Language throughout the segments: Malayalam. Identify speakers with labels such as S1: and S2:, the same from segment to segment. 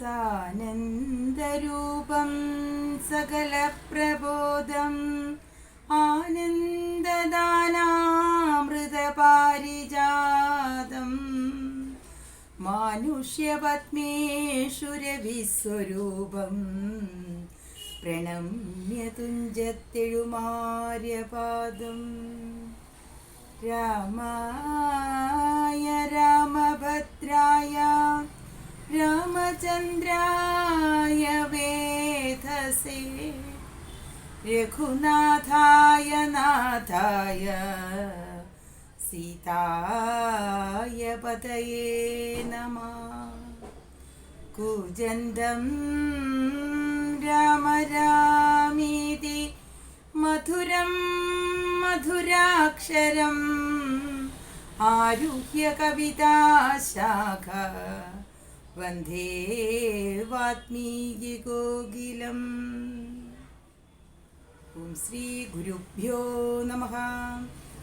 S1: സാനന്ദരൂപം സകലപ്രബോധം. ആനന്ദദാനാമൃതപാരിജാതം. മാനുഷ്യപത്മേഷുരവിസ്വരൂപം പ്രണമ്യ തുഞ്ചത്തെഴുമാര്യപാദം രാമായ രാമഭദ്രായ രാമചന്ദ്രായ വേധസേ രഘുനാഥായ നാഥായ സീതായ പതയേ നമ. കൂജന്തം രാമ രാമീതി മധുരം മധുരാക്ഷരം ആരുഹ്യ കവിതാശാഖ വന്ദേ വാത്മീകി കോകിലം ഓം ശ്രീ ഗുരുഭ്യോ നമ.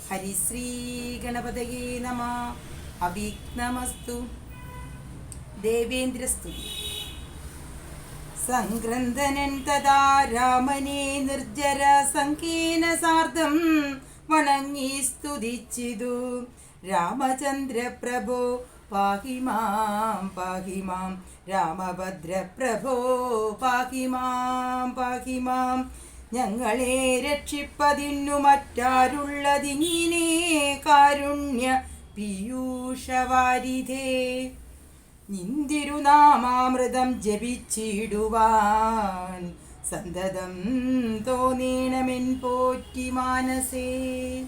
S1: ഹരിശ്രീ ഗണപതയേ നമ. അവിഘ്നമസ്തു. ദേവേന്ദ്രസ്തുതി സംഗ്രന്ഥനൻ തഥാ രാമനെ നിർജര സങ്കീന സാർദ്ധം വണങ്ങി സ്തുതിച്ചിതു. രാമചന്ദ്ര പ്രഭോ പാഹി മാം പാഹി മാം. രാമഭദ്രപ്രഭോ പാഹി മാം പാഹി മാം. ഞങ്ങളെ രക്ഷിപ്പതിന്നു മറ്റാരുള്ളതിങ്ങിനെ കാരുണ്യ പീയൂഷവാരിധേ. നിന്തിരുനാമാമൃതം ജപിച്ചിടുവാൻ സന്തതം തോന്നേണമെൻ പോറ്റി മാനസേ.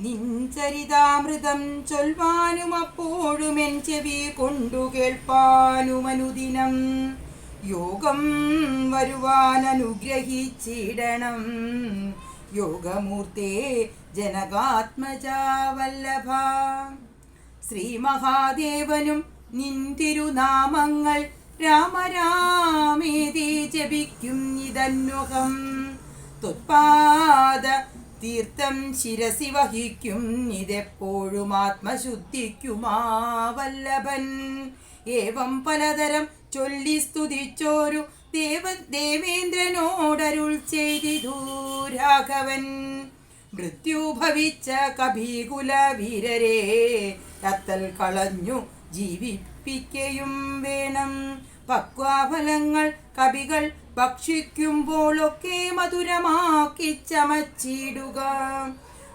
S1: നിൻചരിതാമൃതം ചൊൽവാനും അപ്പോഴും എൻ ചെവി കൊണ്ടു കേൾപ്പാനുമനുദിനം. യോഗം വരുവാൻ അനുഗ്രഹിച്ചിടണം. യോഗമൂർത്തേ ജനകാത്മജാവല്ലഭ. ശ്രീ മഹാദേവനും നിൻ തിരുനാമങ്ങൾ രാമരാമേതി ജപിക്കും ഇതന്വകം ത്വത്പാദ തീർത്ഥം ശിരസി വഹിക്കും. ഇതെപ്പോഴും ആത്മശുദ്ധിക്കുമാവല്ലഭൻ. ഏവം പലതരം ചൊല്ലി സ്തുതിച്ചോരു ദേവ ദേവേന്ദ്രനോടരുൾ ചെയ്തിതു രാഘവൻ. മൃത്യു ഭവിച്ച കഭീകുല വീരരെ തത്തൽ കളഞ്ഞു ജീവിപ്പിക്കയും വേണം. പക്വാഫലങ്ങൾ കവികൾ ഭക്ഷിക്കുമ്പോഴൊക്കെ മധുരമാക്കി ചമച്ചിടുക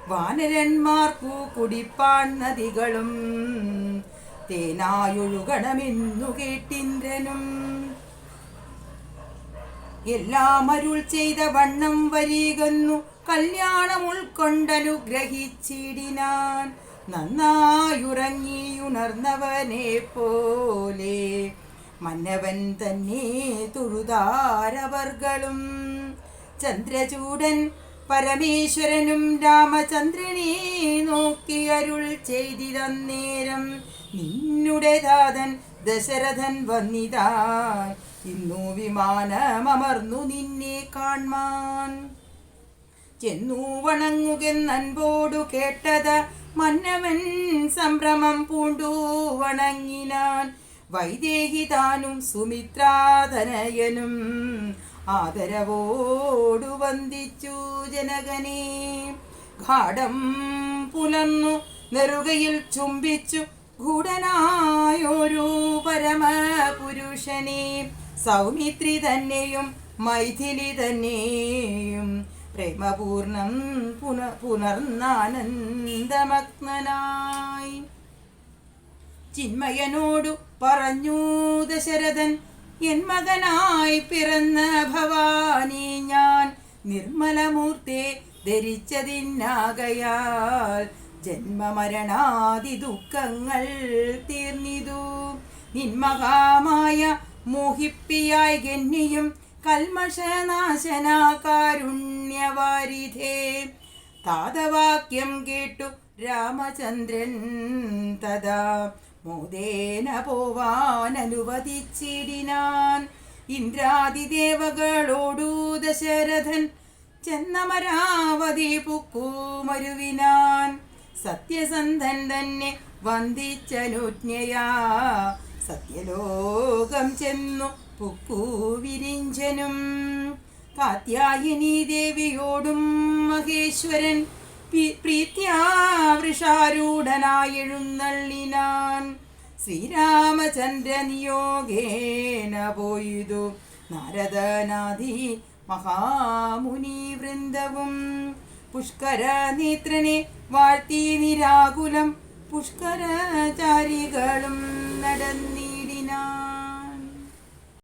S1: വാനരന്മാർക്കു കുടിപ്പാൻ നദികളും തേനായൊഴുകണമെന്നു കേട്ടിന്ദ്രനും. എല്ലാം അരുൾ ചെയ്ത വണ്ണം വരികന്നു കല്യാണം ഉൾക്കൊണ്ടനുഗ്രഹിച്ചിടിനാൻ നന്നായുറങ്ങിയുണർന്നവനെ പോലെ മന്നവൻ തന്നെ തുഴുതാരവർകളും ചന്ദ്രചൂടൻ പരമേശ്വരനും രാമചന്ദ്രനെ നോക്കി അരുൾ ചെയ്തിതന്നേരം നിന്നുടെ ദാതൻ ദശരഥൻ വന്നിതാ ഇന്നു വിമാനമർന്നു നിന്നെ കാൺമാൻ ചെന്നു വണങ്ങുകെന്നൻപോടു കേട്ടത മന്നവൻ സംഭ്രമം പൂണ്ടു വണങ്ങിനാൻ. വൈദേഹി താനും സുമിത്രാതനയനും ആദരവോടു വന്ദിച്ചു ജനകനെ. ഘാടം പുലർന്നു നെറുകയിൽ ചുംബിച്ചു ഗൂഢനായൊരു പരമപുരുഷനെ. സൗമിത്രി തന്നെയും മൈഥിലി തന്നെയും പ്രേമപൂർണം പുന പുനർന്നാനന്ദമഗ്നനായി. ചിന്മയനോടു പറഞ്ഞു ദശരഥൻ എൻ മകനായി പിറന്ന ഭവാനി ഞാൻ നിർമ്മലമൂർത്തെ ധരിച്ചതിന്നാകയാൽ ജന്മമരണാദി ദുഃഖങ്ങൾ തീർന്നിതു. നിന്മഹാമായ മോഹിപ്പിയായി ഗണ്യയും കൽമഷനാശന കാരുണ്യവാരിധേ താതവാക്യം കേട്ടു രാമചന്ദ്രൻ തഥാ. മോദേന പോവാൻ അനുവദിച്ചിടിനാൻ. ഇന്ദ്രാദിദേവകളോടു ദശരഥൻ ചെന്നമരാവതി പുക്കൂമരുവിനാൻ സത്യസന്ധൻ തന്നെ വന്ദിച്ചനുജ്ഞയാ. സത്യലോകം ചെന്നു പുക്കൂ വിരിഞ്ചനും. കാത്യായനി ദേവിയോടും മഹേശ്വരൻ പ്രീത്യാവൃഷാരൂഢനായെഴുന്നള്ളിനാൻ. ശ്രീരാമചന്ദ്രനിയോഗേന പോയിതു നാരദനാദി മഹാമുനി വൃന്ദവും. പുഷ്കര നേത്രനെ വാഴ്ത്തി നിരാകുലം പുഷ്കരചാരികളും നടന്നീ